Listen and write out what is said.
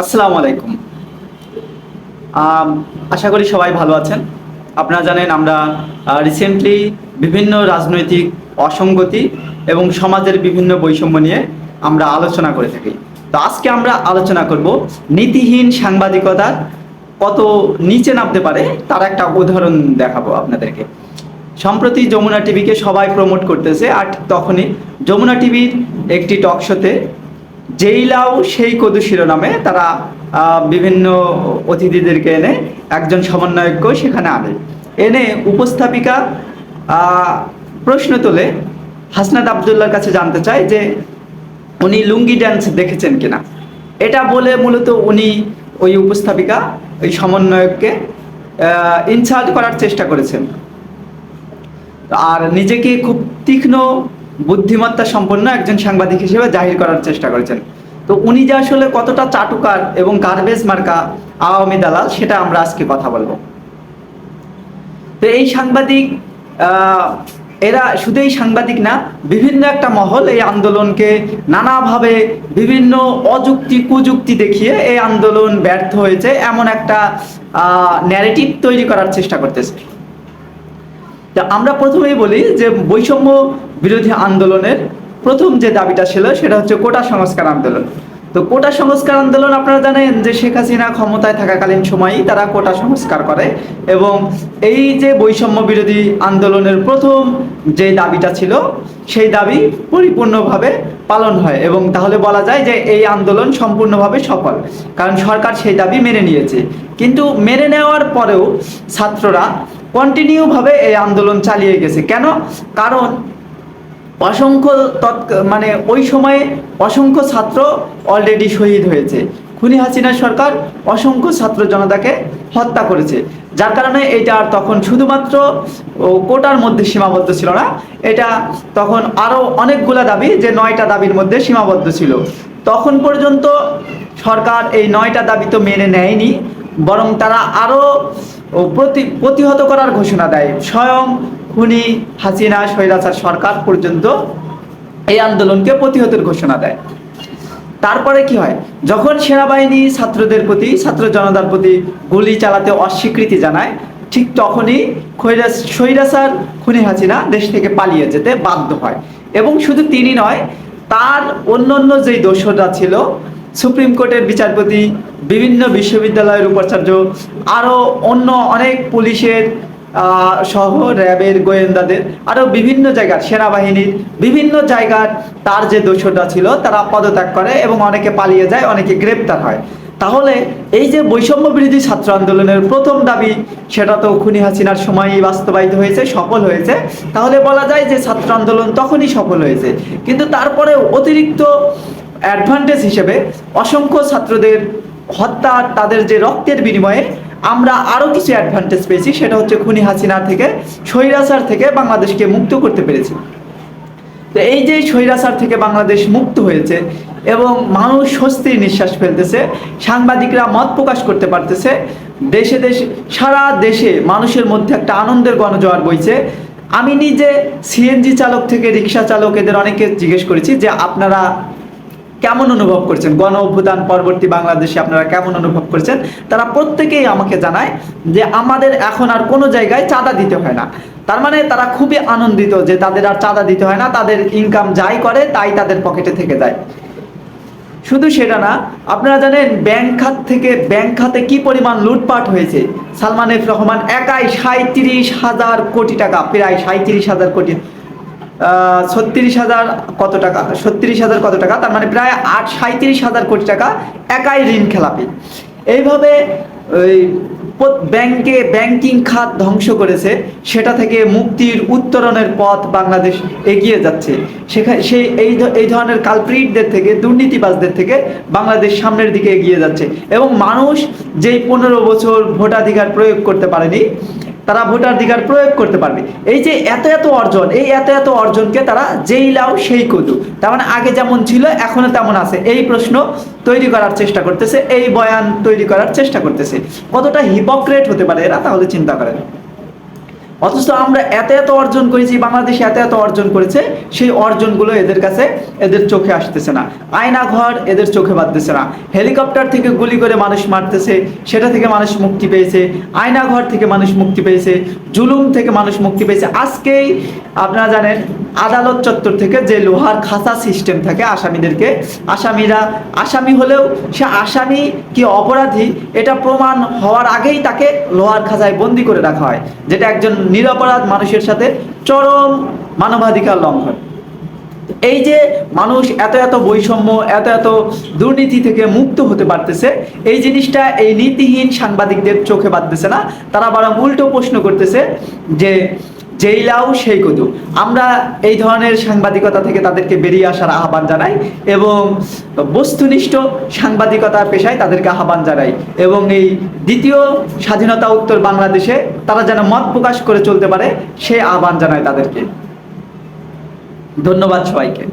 আসসালামু আলাইকুম। আশা করি সবাই ভালো আছেন। আপনারা জানেন আমরা রিসেন্টলি বিভিন্ন রাজনৈতিক অসঙ্গতি এবং সমাজের বিভিন্ন বৈষম্য নিয়ে আমরা আলোচনা করে থাকি। তো আজকে আমরা আলোচনা করব নীতিহীন সাংবাদিকতার কত নিচে নামতে পারে তার একটা উদাহরণ দেখাবো আপনাদেরকে। সম্প্রতি যমুনা টিভিকে সবাই প্রমোট করতেছে, আর তখনই যমুনা টিভির একটি টক শোতে যেই লাউ সেই কদু শিরোনামে তারা বিভিন্ন অতিথিদেরকে এনে একজন সমন্বয়ককেও সেখানে আনে। এনে উপস্থাপিকা প্রশ্ন তোলে। হাসনাত আবদুল্লার কাছে জানতে চায় যে উনি লুঙ্গি ড্যান্স দেখেছেন কিনা। এটা বলে মূলত উনি ওই উপস্থাপিকা, ওই সমন্বয়ককে ইনসাল্ট করার চেষ্টা করেছেন। আর নিজেকে খুব তীক্ষ্ণ বুদ্ধিমত্তা সম্পন্ন একজন সাংবাদিক হিসেবে জাহির করার চেষ্টা করেছেন। তো উনি যে আসলে কতটা চাটুকার এবং গার্বেজ মার্কা আওয়ামী দালাল, সেটা আমরা আজকে কথা বলব। তো এই সাংবাদিক এরা শুধু এই সাংবাদিক না, বিভিন্ন একটা মহল এই আন্দোলনকে নানাভাবে বিভিন্ন অযুক্তি কুযুক্তি দেখিয়ে এই আন্দোলন ব্যর্থ হয়েছে, এমন একটা ন্যারেটিভ তৈরি করার চেষ্টা করতেছে। তা আমরা প্রথমেই বলি যে বৈষম্য বিরোধী আন্দোলনের প্রথম যে দাবিটা ছিল সেটা হচ্ছে কোটা সংস্কার আন্দোলন। তো কোটা সংস্কার আন্দোলন আপনারা জানেন যে শেখ হাসিনা ক্ষমতায় থাকাকালীন সময়ই তারা কোটা সংস্কার করে এবং এই যে বৈষম্য বিরোধী আন্দোলনের প্রথম যে দাবিটা ছিল, সেই দাবি পরিপূর্ণভাবে পালন হয় এবং তাহলে বলা যায় যে এই আন্দোলন সম্পূর্ণভাবে সফল, কারণ সরকার সেই দাবি মেনে নিয়েছে। কিন্তু মেনে নেওয়ার পরেও ছাত্ররা কন্টিনিউভাবে এই আন্দোলন চালিয়ে গেছে। কেন? কারণ অসংখ্য মানে ওই সময়ে অসংখ্য ছাত্র অলরেডি শহীদ হয়েছে। খুনি হাসিনা সরকার অসংখ্য ছাত্র জনতাকে হত্যা করেছে। যার কারণে এটা আর তখন শুধুমাত্র কোটার মধ্যে সীমাবদ্ধ ছিল না। এটা তখন আরও অনেকগুলা দাবি যে নয়টা দাবির মধ্যে সীমাবদ্ধ ছিল। তখন পর্যন্ত সরকার এই নয়টা দাবি তো মেনে নেয়নি, বরং তারা আরও প্রতি, প্রতিহত করার ঘোষণা দেয়। স্বয়ং খুনি হাসিনা, স্বৈরাচার সরকার পর্যন্ত এই আন্দোলনকে প্রতিহতের ঘোষণা দেয়। তারপরে কি হয়? যখন সেনাবাহিনী ছাত্রদের প্রতি, ছাত্র জনতার প্রতি গুলি চালাতে অস্বীকৃতি জানায়, ঠিক তখনই খৈরাস স্বৈরাচার খুনি হাসিনা দেশ থেকে পালিয়ে যেতে বাধ্য হয়। এবং শুধু তিনি নয়, তার অন্যান্য যেই দোষরা ছিল, সুপ্রিম কোর্টের বিচারপতি, বিভিন্ন বিশ্ববিদ্যালয়ের উপাচার্য আরও অন্য অনেক পুলিশের সহ র্যাবের গোয়েন্দাদের আরও বিভিন্ন জায়গার সেনাবাহিনীর বিভিন্ন জায়গার তার যে দোষটা ছিল, তারা পদত্যাগ করে এবং অনেকে পালিয়ে যায়, অনেকে গ্রেপ্তার হয়। তাহলে এই যে বৈষম্য বিরোধী ছাত্র আন্দোলনের প্রথম দাবি, সেটা তো খুনি হাসিনার সময়ই বাস্তবায়িত হয়েছে, সফল হয়েছে। তাহলে বলা যায় যে ছাত্র আন্দোলন তখনই সফল হয়েছে। কিন্তু তারপরে অতিরিক্ত অ্যাডভান্টেজ হিসেবে অসংখ্য ছাত্রদের হত্যা, তাদের যে রক্তের বিনিময়ে আমরা আরও কিছু অ্যাডভান্টেজ পেয়েছি, সেটা হচ্ছে খুনি হাসিনা থেকে, স্বৈরাচার থেকে বাংলাদেশকে মুক্ত করতে পেরেছি। তো এই যে স্বৈরাচার থেকে বাংলাদেশ মুক্ত হয়েছে এবং মানুষ স্বস্তির নিঃশ্বাস ফেলতেছে, সাংবাদিকরা মত প্রকাশ করতে পারতেছে, দেশে দেশে, সারা দেশে মানুষের মধ্যে একটা আনন্দের গণজোয়ার বইছে। আমি নিজে সিএনজি চালক থেকে রিক্সা চালক এদের অনেকে জিজ্ঞেস করেছি যে আপনারা কেমন অনুভব করছেন? গণ অভ্যুত্থান পরবর্তী বাংলাদেশে আপনারা কেমন অনুভব করছেন? তারা প্রত্যেকেই আমাকে জানায় যে আমাদের এখন আর কোনো জায়গায় চাঁদা দিতে হয় না। তার মানে তারা খুবই আনন্দিত যে তাদের আর চাঁদা দিতে হয় না, তাদের ইনকাম যাই করে তাই তাদের পকেটে থেকে যায়। শুধু সেটা না, আপনারা জানেন ব্যাংক খাত থেকে ব্যাংক খাতে কি পরিমাণ লুটপাট হয়েছে? সালমান এফ রহমান একাই সাঁত্রিশ হাজার কোটি টাকা, প্রায় সাঁত্রিশ হাজার কোটি ছত্রিশ হাজার কত টাকা? ছত্রিশ হাজার কত টাকা? তার মানে প্রায় আট সাঁত্রিশ হাজার কোটি টাকা একাই ঋণ খেলাপি। এইভাবে ওই ব্যাংকে ব্যাংকিং খাত ধ্বংস করেছে, সেটা থেকে মুক্তির উত্তরণের পথ বাংলাদেশ এগিয়ে যাচ্ছে। সেখানে সেই এই এই ধরনের কালপ্রিটদের থেকে, দুর্নীতিবাজদের থেকে বাংলাদেশ সামনের দিকে এগিয়ে যাচ্ছে। এবং মানুষ যেই পনেরো বছর ভোটাধিকার প্রয়োগ করতে পারেনি তারা ভোটাধিকার প্রয়োগ করতে পারবে। এই যে এত এত অর্জন, এই এত এত অর্জনকে তারা যেই লাও সেই কদু। তার মানে আগে যেমন ছিল এখনও তেমন আছে। এই প্রশ্ন তৈরি করার চেষ্টা করতেছে, এই বয়ান তৈরি করার চেষ্টা করতেছে। কতটা হিপোক্রেট হতে পারে এরা, তাহলে চিন্তা করেন। অথচ আমরা এত এত অর্জন করেছি, বাংলাদেশ এত এত অর্জন করেছে, সেই অর্জনগুলো এদের কাছে এদের চোখে আসতেছে না। আয়না ঘর এদের চোখে বাঁধতেছে না। হেলিকপ্টার থেকে গুলি করে মানুষ মারতেছে, সেটা থেকে মানুষ মুক্তি পেয়েছে। আয়না ঘর থেকে মানুষ মুক্তি পেয়েছে। জুলুম থেকে মানুষ মুক্তি পেয়েছে। আজকেই আপনারা জানেন, আদালত চত্বর থেকে যে লোহার খাঁচা সিস্টেম থাকে আসামিদেরকে, আসামিরা, আসামি হলেও সে আসামি কি অপরাধী, এটা প্রমাণ হওয়ার আগেই তাকে লোহার খাঁচায় বন্দি করে রাখা হয়। যেটা একজন নিরপরাধ মানুষের সাথে চরম মানবাধিকার লঙ্ঘন। এই যে মানুষ এত এত বৈষম্য, এত এত দুর্নীতি থেকে মুক্ত হতে পারতেছে, এই জিনিসটা এই নীতিহীন সাংবাদিকদের চোখে বাঁধতেছে না। তারা বরং উল্টো প্রশ্ন করতেছে যে যেই লাউ সেই কদু আমরা এই ধরনের সাংবাদিকতা থেকে তাদেরকে বেরিয়ে আসার আহ্বান জানাই এবং বস্তুনিষ্ঠ সাংবাদিকতা পেশায় তাদেরকে আহ্বান জানাই এবং এই দ্বিতীয় স্বাধীনতা উত্তর বাংলাদেশে তারা যেন মত প্রকাশ করে চলতে পারে, সে আহ্বান জানায় তাদেরকে। ধন্যবাদ সবাইকে।